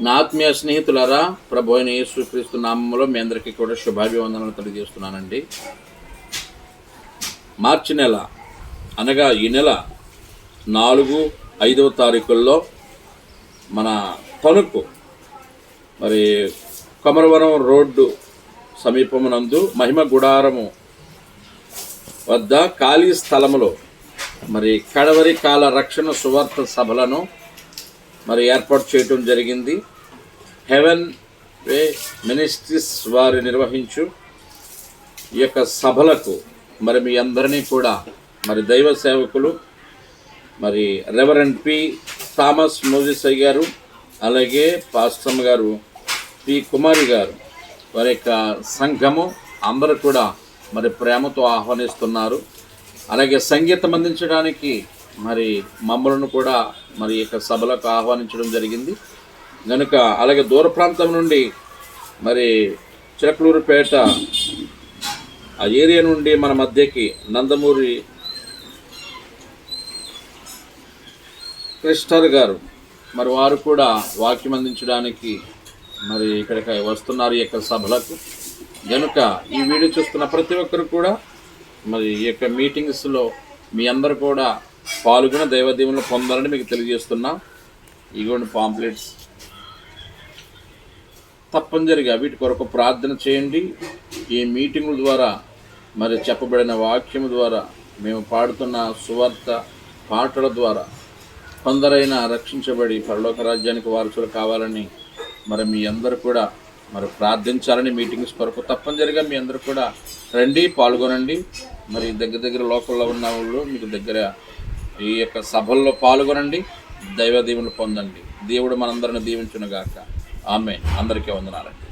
నా ఆత్మీయ స్నేహితులరా ప్రభు అయిన యేసుక్రీస్తు నామంలో మీ అందరికీ కూడా శుభాభివందనలు తెలియజేస్తున్నానండి. మార్చి నెల అనగా ఈ నెల నాలుగు ఐదవ తారీఖుల్లో మన తణుకు మరి కొమరవరం రోడ్డు సమీపమునందు మహిమ గుడారము వద్ద ఖాళీ స్థలములో మరి కడవరి కాల రక్షణ సువార్త సభలను మరి ఏర్పాటు చేయటం జరిగింది. హెవెన్ వే మినిస్ట్రీస్ వారు నిర్వహించు ఈ యొక్క సభలకు మరి మీ అందరినీ కూడా మరి దైవ సేవకులు మరి రెవరెండ్ పి థామస్ మోజిసై గారు అలాగే పాస్టమ్ గారు పి కుమారి గారు వారి యొక్క సంఘము అందరూ కూడా మరి ప్రేమతో ఆహ్వానిస్తున్నారు. అలాగే సంగీతం అందించడానికి మరి మమ్మలను కూడా మరి యొక్క సభలకు ఆహ్వానించడం జరిగింది. కనుక అలాగే దూర ప్రాంతం నుండి మరి చిలకలూరుపేట ఆ ఏరియా నుండి మన మధ్యకి నందమూరి క్రిస్టర్ గారు మరి వారు కూడా వాక్యం అందించడానికి మరి ఇక్కడికి వస్తున్నారు ఈ యొక్క సభలకు. కనుక ఈ వీడియో చూస్తున్న ప్రతి ఒక్కరు కూడా మరి ఈ యొక్క మీటింగ్స్లో మీ అందరు కూడా పాల్గొని దైవదీవులను పొందాలని మీకు తెలియజేస్తున్నా. ఇగోండి పాంప్లెట్స్. తప్పనిసరిగా వీటి కొరకు ప్రార్థన చేయండి. ఈ మీటింగుల ద్వారా మరి చెప్పబడిన వాక్యం ద్వారా మేము పాడుతున్న సువార్త పాటల ద్వారా కొందరైనా రక్షించబడి పరలోక రాజ్యానికి వారసులు కావాలని మరి మీ అందరు కూడా మరి ప్రార్థించాలని మీటింగ్స్ కొరకు తప్పనిసరిగా మీ అందరు కూడా రండి పాల్గొనండి. మరి దగ్గర దగ్గర లోకల్లో ఉన్న వాళ్ళు మీకు దగ్గర ఈ యొక్క సభల్లో పాల్గొనండి దైవ దీవులు పొందండి. దేవుడు మనందరిని దీవించునుగాక. ఆమె అందరికీ వందనాలండి.